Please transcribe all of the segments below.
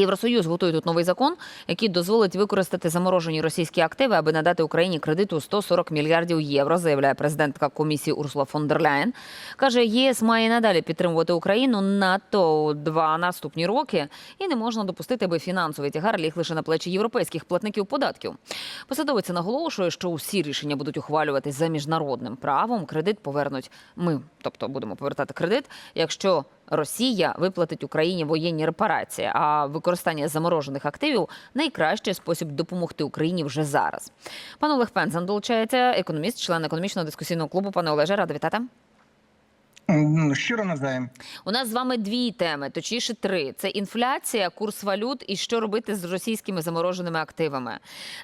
Євросоюз готує тут новий закон, який дозволить використати заморожені російські активи, аби надати Україні кредиту 140 мільярдів євро, заявляє президентка комісії Урсула фон дер Ляєн. Каже, ЄС має надалі підтримувати Україну на то два наступні роки, і не можна допустити, аби фінансовий тягар ліг лише на плечі європейських платників податків. Посадовиця наголошує, що усі рішення будуть ухвалюватись за міжнародним правом. Кредит повернуть ми, тобто будемо повертати кредит, якщо Росія виплатить Україні воєнні репарації, а використання заморожених активів найкращий спосіб допомогти Україні вже зараз. Пан Олег Пензан долучається, економіст, член економічного дискусійного клубу. Пане Олеже, рада вітати. М, Щиро навзаєм. У нас з вами дві теми, точніше три: це інфляція, курс валют і що робити з російськими замороженими активами.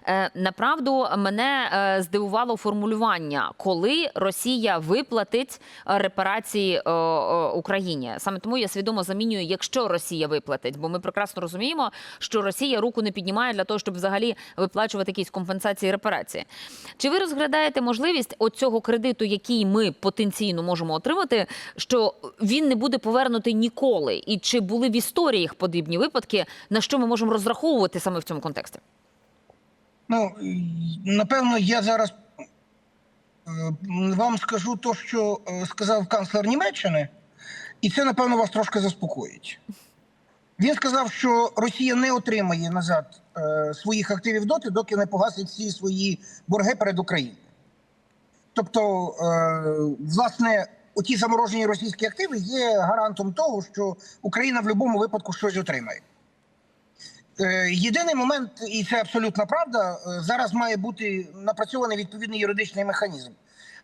Е, направду мене е, здивувало формулювання, коли Росія виплатить е, репарації Україні. Саме тому я свідомо замінюю, якщо Росія виплатить, бо ми прекрасно розуміємо, що Росія руку не піднімає для того, щоб взагалі виплачувати якісь компенсації репарації. Чи ви розглядаєте можливість оцього кредиту, який ми потенційно можемо отримати, що він не буде повернутий ніколи? І чи були в історіях подібні випадки, на що ми можемо розраховувати саме в цьому контексті? Ну напевно, я зараз е, вам скажу то, що е, сказав канцлер Німеччини, і це напевно вас трошки заспокоїть. Він сказав, що Росія не отримає назад е, своїх активів доти, доки не погасить всі свої борги перед Україною. Тобто, е, власне, оті заморожені російські активи є гарантом того, що Україна в будь-якому випадку щось отримає. Е, Єдиний момент, і це абсолютна правда, е, зараз має бути напрацьований відповідний юридичний механізм.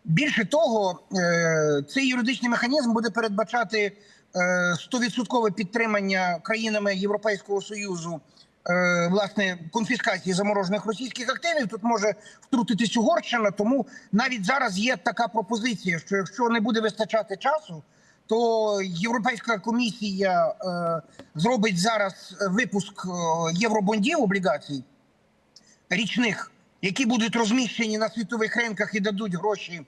Більше того, е, цей юридичний механізм буде передбачати е, 100% підтримання країнами Європейського союзу власне конфіскації заморожених російських активів. Тут може втрутитись Угорщина. Тому навіть зараз є така пропозиція, що якщо не буде вистачати часу, то Європейська комісія е, зробить зараз випуск е, євробондів облігацій річних, які будуть розміщені на світових ринках і дадуть гроші е,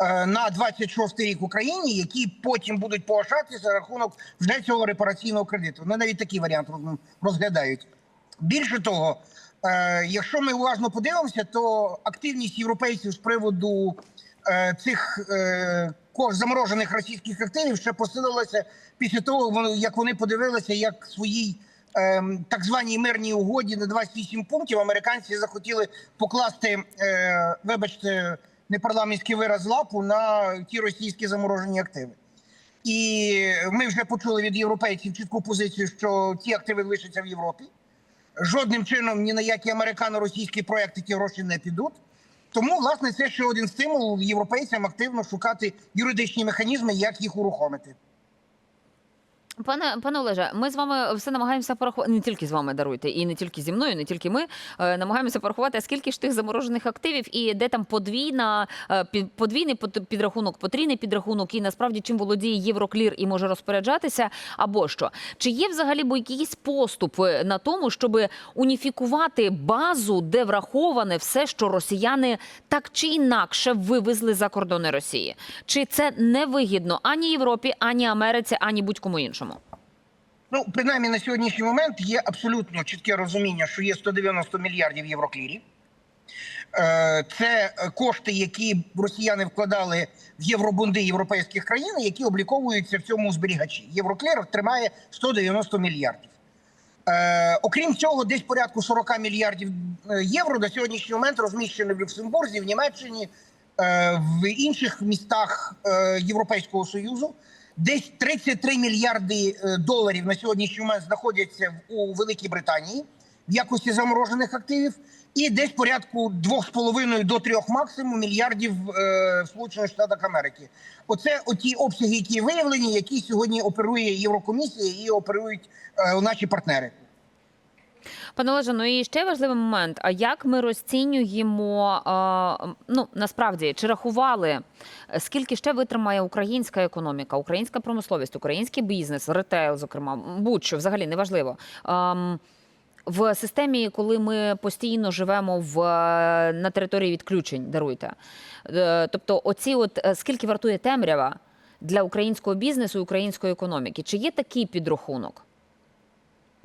на 26 рік Україні, які потім будуть погашатися за рахунок вже цього репараційного кредиту. Вони навіть такий варіант розглядають. Більше того, е, якщо ми уважно подивимося, то активність європейців з приводу е, цих е, заморожених російських активів ще посилилася після того, як вони подивилися, як своїй ем, так званій мирній угоді на 28 пунктів американці захотіли покласти, е, вибачте, непарламентський вираз лапу на ті російські заморожені активи. І ми вже почули від європейців чітку позицію, що ті активи лишаться в Європі. Жодним чином ні на які американо-російські проекти ті гроші не підуть. Тому, власне, це ще один стимул європейцям активно шукати юридичні механізми, як їх урухомити. Пане пане Олеже, ми з вами все намагаємося порахувати не тільки з вами даруйте, і не тільки зі мною, не тільки ми е, намагаємося порахувати, скільки ж тих заморожених активів і де там подвійна е, подвійний под- підрахунок, потрійний підрахунок, і насправді чим володіє Євроклір і може розпоряджатися, або що чи є взагалі бо якісь поступи на тому, щоб уніфікувати базу, де враховане все, що росіяни так чи інакше вивезли за кордони Росії? Чи це не вигідно ані Європі, ані Америці, ані будь-кому іншому? Ну, принаймні на сьогоднішній момент є абсолютно чітке розуміння, що є 190 мільярдів євроклірів. Е, Це кошти, які росіяни вкладали в євробунди європейських країн, які обліковуються в цьому зберігачі. Євроклір тримає 190 мільярдів. Е, окрім цього, десь порядку 40 мільярдів е, євро на сьогоднішній момент розміщені в Люксембурзі, в Німеччині, в інших містах Європейського Союзу. Десь 33 мільярди е, доларів на сьогоднішній момент знаходяться у Великій Британії в якості заморожених активів, і десь порядку 2,5 до 3 максимум мільярдів е, в Сполучених Штатах Америки. Оце оті обсяги, які виявлені, які сьогодні оперує Єврокомісія і оперують е, наші партнери. Пане Олеже, ну і ще важливий момент. А як ми розцінюємо ну насправді чи рахували скільки ще витримає українська економіка, українська промисловість, український бізнес, ретейл, зокрема, будь-що взагалі неважливо. В системі, коли ми постійно живемо в е, на території відключень, даруйте. Е, Тобто, оці, от е, скільки вартує темрява для українського бізнесу і української економіки? Чи є такий підрахунок?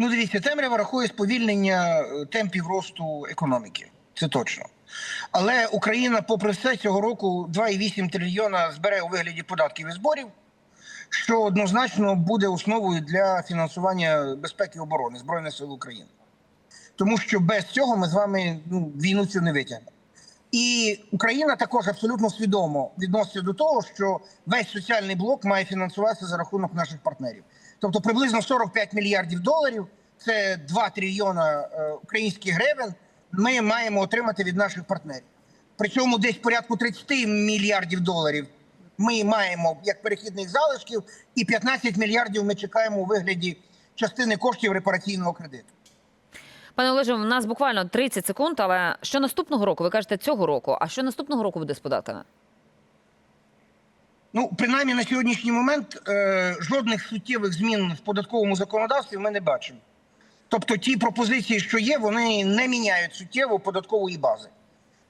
Ну, дивіться, темрява рахує сповільнення е, темпів росту економіки. Це точно. Але Україна, попри все, цього року 2,8 трильйона збере у вигляді податків і зборів, що однозначно буде основою для фінансування безпеки і оборони Збройних сил України. Тому що без цього ми з вами ну, війну цю не витягнемо. І Україна також абсолютно свідомо відноситься до того, що весь соціальний блок має фінансуватися за рахунок наших партнерів. Тобто приблизно 45 мільярдів доларів, це 2 трильйона е, українських гривень. Ми маємо отримати від наших партнерів. Причому десь порядку 30 мільярдів доларів ми маємо як перехідних залишків, і 15 мільярдів ми чекаємо у вигляді частини коштів репараційного кредиту. Пане Олеже, у нас буквально 30 секунд, але що наступного року? Ви кажете цього року, а що наступного року буде з податками? Ну, принаймні на сьогоднішній момент е, жодних суттєвих змін в податковому законодавстві ми не бачимо. Тобто ті пропозиції, що є, вони не міняють суттєво податкової бази.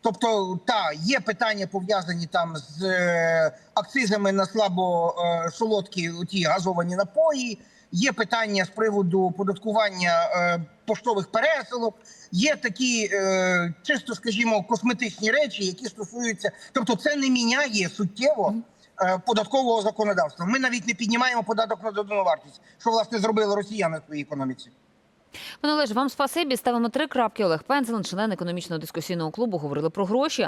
Тобто, та є питання пов'язані там з е, акцизами на слабо е, солодкі ті газовані напої. Є питання з приводу податкування е, поштових пересилок. Є такі е, чисто, скажімо, косметичні речі, які стосуються. Тобто, це не міняє суттєво податкового законодавства. Ми навіть не піднімаємо податок на додану вартість, що власне зробили росіяни в своїй економіці. Пане Олеже, вам спасибі. Ставимо три крапки. Олег Пензелен, член економічного дискусійного клубу, говорили про гроші.